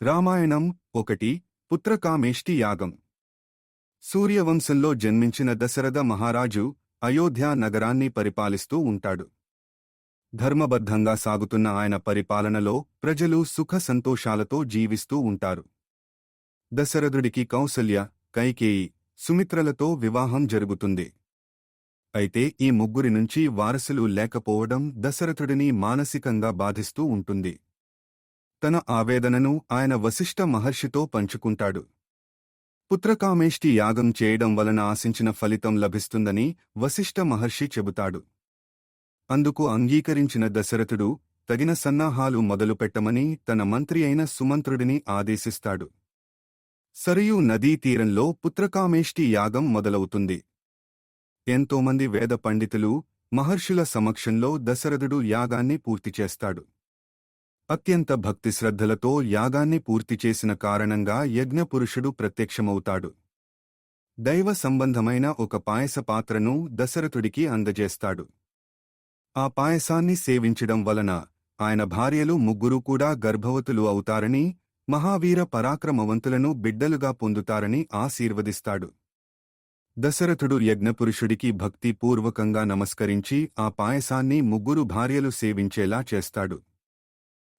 రామాయణం ఒకటి పుత్రకామేష్టి యాగం. సూర్యవంశంలో జన్మించిన దశరథ మహారాజు అయోధ్య నగరాన్ని పరిపాలిస్తూ ఉంటాడు. ధర్మబద్ధంగా సాగుతున్న ఆయన పరిపాలనలో ప్రజలు సుఖ సంతోషాలతో జీవిస్తూ ఉంటారు. దశరథుడికి కౌసల్య కైకేయి సుమిత్రలతో వివాహం జరుగుతుంది. అయితే ఈ ముగ్గురి నుంచి వారసులు లేకపోవడం దశరథుడిని మానసికంగా బాధిస్తూ ఉంటుంది. తన ఆవేదనను ఆయన వశిష్ఠ మహర్షితో పంచుకుంటాడు. పుత్రకామేష్టి యాగం చేయడం వలన ఆశించిన ఫలితం లభిస్తుందని వశిష్ఠ మహర్షి చెబుతాడు. అందుకు అంగీకరించిన దశరథుడు తగిన సన్నాహాలు మొదలుపెట్టమని తన మంత్రి అయిన సుమంత్రుడిని ఆదేశిస్తాడు. సరియు నదీ తీరంలో పుత్రకామేష్టి యాగం మొదలవుతుంది. ఎంతోమంది వేద పండితులు మహర్షుల సమక్షంలో దశరథుడు యాగాన్ని పూర్తి చేస్తాడు. అత్యంత భక్తి శ్రద్ధలతో యాగాన్ని పూర్తి చేసిన కారణంగా యజ్ఞపురుషుడు ప్రత్యక్షమవుతాడు. దైవ సంబంధమైన ఒక పాయస పాత్రను దశరథుడికి అందజేస్తాడు. ఆ పాయసాన్ని సేవించడం వలన ఆయన భార్యలు ముగ్గురు కూడా గర్భవతులు అవుతారని మహావీర పరాక్రమవంతులను బిడ్డలుగా పొందుతారని ఆశీర్వదిస్తాడు. దశరథుడు యజ్ఞపురుషుడికి భక్తిపూర్వకంగా నమస్కరించి ఆ పాయసాన్ని ముగ్గురు భార్యలు సేవించేలా చేస్తాడు.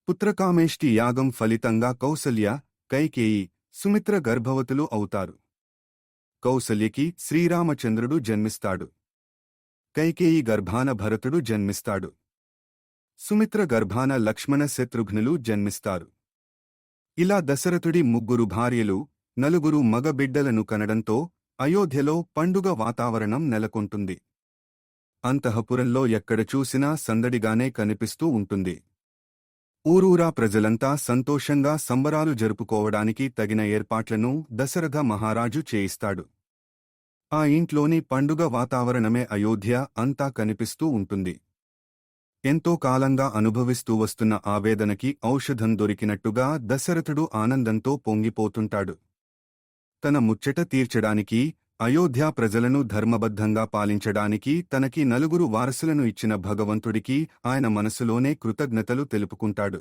పుత్రకామేష్టి యాగం ఫలితంగా కౌసల్య కైకేయి సుమిత్ర గర్భవతులు అవుతారు. కౌసల్యకి శ్రీరామచంద్రుడు జన్మిస్తాడు. కైకేయి గర్భాన భరతుడు జన్మిస్తాడు. సుమిత్ర గర్భాన లక్ష్మణ శత్రుఘ్నులు జన్మిస్తారు. ఇలా దశరథుడి ముగ్గురు భార్యలు నలుగురు మగబిడ్డలను కనడంతో అయోధ్యలో పండుగ వాతావరణం నెలకొంటుంది. అంతఃపురంలో ఎక్కడ చూసినా సందడిగానే కనిపిస్తూ ఉంటుంది. ఊరూరా ప్రజలంతా సంతోషంగా సంబరాలు జరుపుకోవడానికి తగిన ఏర్పాట్లను దశరథ మహారాజు చేయిస్తాడు. ఆ ఇంట్లోని పండుగ వాతావరణమే అయోధ్య అంతా కనిపిస్తూ ఉంటుంది. ఎంతో కాలంగా అనుభవిస్తూ వస్తున్న ఆవేదనకి ఔషధం దొరికినట్టుగా దశరథుడు ఆనందంతో పొంగిపోతుంటాడు. తన ముచ్చట తీర్చడానికి అయోధ్య ప్రజలను ధర్మబద్ధంగా పాలించడానికి తనకి నలుగురు వారసులను ఇచ్చిన భగవంతుడికి ఆయన మనసులోనే కృతజ్ఞతలు తెలుపుకుంటాడు.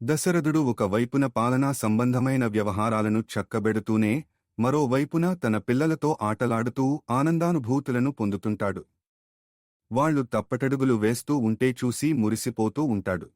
దశరథుడు ఒక వైపున పాలనా సంబంధమైన వ్యవహారాలను చక్కబెడుతూనే మరోవైపున తన పిల్లలతో ఆటలాడుతూ ఆనందానుభూతులను పొందుతుంటాడు. వాళ్ళు తప్పటడుగులు వేస్తూ ఉంటే చూసి మురిసిపోతూ ఉంటాడు.